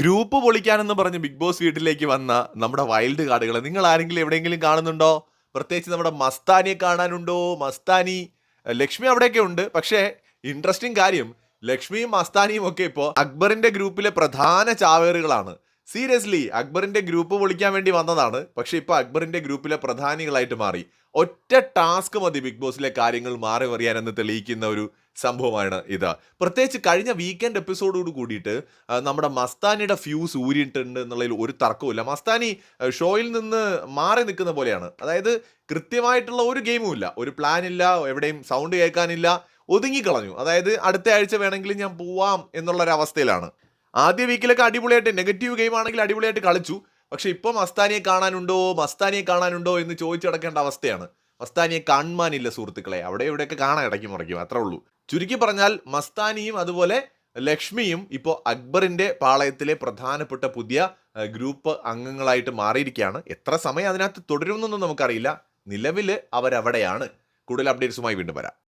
Group പൊളിക്കാനെന്ന് പറഞ്ഞ് big boss വീട്ടിലേക്ക് വന്ന നമ്മുടെ വൈൽഡ് കാർഡുകൾ നിങ്ങൾ ആരെങ്കിലും എവിടെയെങ്കിലും കാണുന്നുണ്ടോ? പ്രത്യേകിച്ച് നമ്മുടെ മസ്താനിയെ കാണാനുണ്ടോ? മസ്താനി ലക്ഷ്മി അവിടെയൊക്കെ ഉണ്ട്. പക്ഷേ ഇൻട്രസ്റ്റിംഗ് കാര്യം ലക്ഷ്മിയും മസ്താനിയും ഒക്കെ ഇപ്പോൾ അക്ബറിന്റെ ഗ്രൂപ്പിലെ പ്രധാന ചാവേറുകളാണ്. സീരിയസ്ലി അക്ബറിന്റെ ഗ്രൂപ്പ് പൊളിക്കാൻ വേണ്ടി വന്നതാണ്. പക്ഷെ ഇപ്പൊ അക്ബറിന്റെ ഗ്രൂപ്പിലെ പ്രധാനികളായിട്ട് മാറി. ഒറ്റ ടാസ്ക് മതി ബിഗ് ബോസിലെ കാര്യങ്ങൾ മാറി മറിയാനെന്ന് തെളിയിക്കുന്ന ഒരു സംഭവമാണ് ഇത്. പ്രത്യേകിച്ച് കഴിഞ്ഞ വീക്കെൻഡ് എപ്പിസോഡോട് കൂടിയിട്ട് നമ്മുടെ മസ്താനിയുടെ ഫ്യൂസ് ഊരിയിട്ടുണ്ട് എന്നുള്ളതിൽ ഒരു തർക്കവുമില്ല. മസ്താനി ഷോയിൽ നിന്ന് മാറി നിൽക്കുന്ന പോലെയാണ്. അതായത് കൃത്യമായിട്ടുള്ള ഒരു ഗെയിമും ഇല്ല. ഒരു പ്ലാൻ ഇല്ല എവിടെയും സൗണ്ട് കേൾക്കാനില്ല ഒതുങ്ങിക്കളഞ്ഞു അതായത് അടുത്ത ആഴ്ച വേണമെങ്കിലും ഞാൻ പോവാം എന്നുള്ളൊരവസ്ഥയിലാണ്. ആദ്യ വീക്കിലൊക്കെ അടിപൊളിയായിട്ട് നെഗറ്റീവ് ഗെയിം ആണെങ്കിൽ അടിപൊളിയായിട്ട് കളിച്ചു. പക്ഷെ ഇപ്പം മസ്താനിയെ കാണാനുണ്ടോ? മസ്താനിയെ കാണാനുണ്ടോ എന്ന് ചോദിച്ചു കിടക്കേണ്ട അവസ്ഥയാണ്. മസ്താനിയെ കാണുവാനില്ല സുഹൃത്തുക്കളെ. അവിടെ ഇവിടെയൊക്കെ കാണാൻ ഇടയ്ക്ക് മുറയ്ക്കും. അത്രേ ഉള്ളൂ. ചുരുക്കി പറഞ്ഞാൽ മസ്താനിയും അതുപോലെ ലക്ഷ്മിയും ഇപ്പോൾ അക്ബറിന്റെ പാളയത്തിലെ പ്രധാനപ്പെട്ട പുതിയ ഗ്രൂപ്പ് അംഗങ്ങളായിട്ട് മാറിയിരിക്കുകയാണ്. എത്ര സമയം അതിനകത്ത് തുടരുമെന്നൊന്നും നമുക്കറിയില്ല. നിലവിൽ അവരവിടെയാണ്. കൂടുതൽ അപ്ഡേറ്റ്സുമായി വീണ്ടും വരാം.